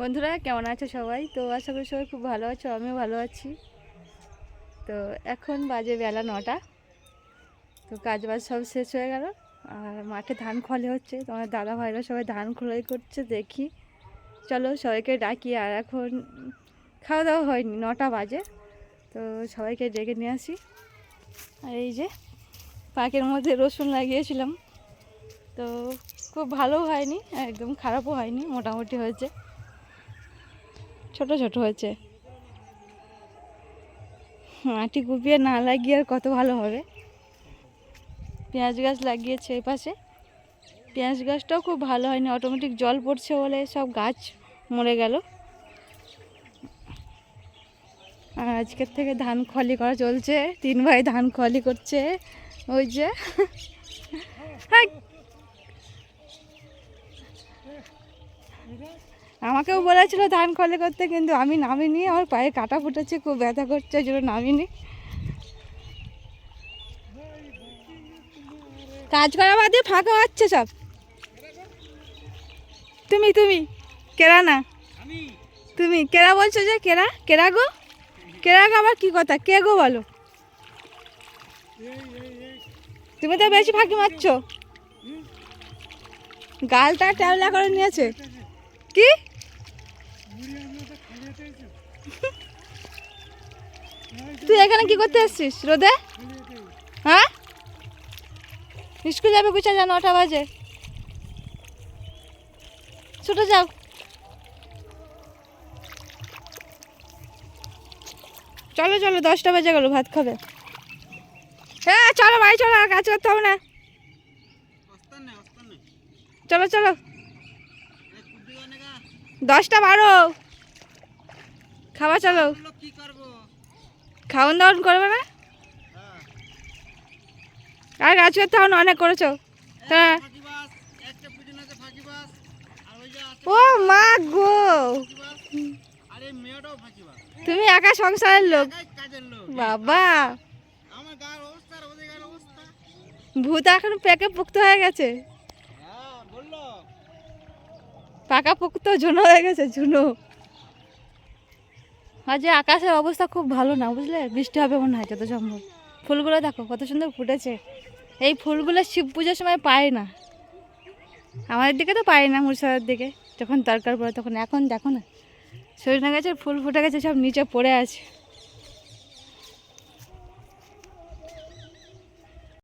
বন্ধুরা, কেমন আছো সবাই? তো আশা করি সবাই খুব ভালো আছো, আমিও ভালো আছি। তো এখন বাজে বেলা নটা। তো কাজ বাজ সব শেষ হয়ে গেল। আর মাঠে ধান খলে হচ্ছে। তোমার দাদা ভাইরা সবাই ধান খোলাই করছে, দেখি। চলো সবাইকে ডাকি। আর এখন খাওয়া দাওয়া হয়নি, নটা বাজে। তো সবাইকে ডেকে নিয়ে আসি। আর এই যে পাকের মধ্যে রসুন লাগিয়েছিলাম। তো খুব ভালো হয়নি, একদম খারাপও হয়নি, মোটামুটি হয়েছে। ছোট ছোট হয়েছে। মাটি কুপিয়ে না লাগিয়ে আর কত ভালো হবে? পেঁয়াজ গাছ লাগিয়েছে এই পাশে। পেঁয়াজ গাছটাও খুব ভালো হয়নি অটোমেটিক জল পড়ছে বলে সব গাছ মরে গেল। আর আজকের থেকে ধান খলি করা চলছে, তিন ভাই ধান খলি করছে, ওই যে। হাই। আমাকেও বলেছিল ধান খলে করতে কিন্তু আমি নামিনি আমার পায়ে কাটা ফুটেছে খুব ব্যথা করছে ওই জন্য নামিনি। কাজ করা বাদে ফাঁকা হচ্ছে সব। তুমি তুমি কেরা না? তুমি কেরা বলছো যে কেরা? কেরা গো? কেরা গো আবার কি কথা? কে গো বলো? তুমি তো বেশি ফাঁকি মারছো। গালটা ট্যাবলা করে নিয়েছে। কি? তুই এখানে কি করতে এসছিস, রোদে? হ্যাঁ? স্কুল যাবে গুছা যা নটা বাজে। ছুটে যাও। চলো চলো, দশটা বাজে গেলো, ভাত খাবে। হ্যাঁ চলো বাড়ি চলো, আর কাজ করতে হবে না। চলো চলো। দশটা বারো। খাওয়া চলো। খাওয়ান দাওয়ান করবে না? আর করতে হবে অনেক করেছ। হ্যাঁ ও মা গো! তুমি একা সংসারের লোক। বাবা! ভূত এখন পেকে পুক্ত হয়ে গেছে। হ্যাঁ পাকা পুক্ত ঝুনো হয়ে গেছে ঝুনো। আজ যে আকাশের অবস্থা খুব ভালো না, বুঝলে? বৃষ্টি হবে মনে হয়, যত সম্ভব। ফুলগুলো দেখো, কত সুন্দর ফুটেছে। এই ফুলগুলো শিব পুজোর সময় পায় না। আমাদের দিকে তো পায় না, মুর্শিদাবাদের দিকে। যখন দরকার পড়ে তখন। এখন দেখো না সজনা গাছের ফুল ফুটে গেছে, সব নিচে পড়ে আছে।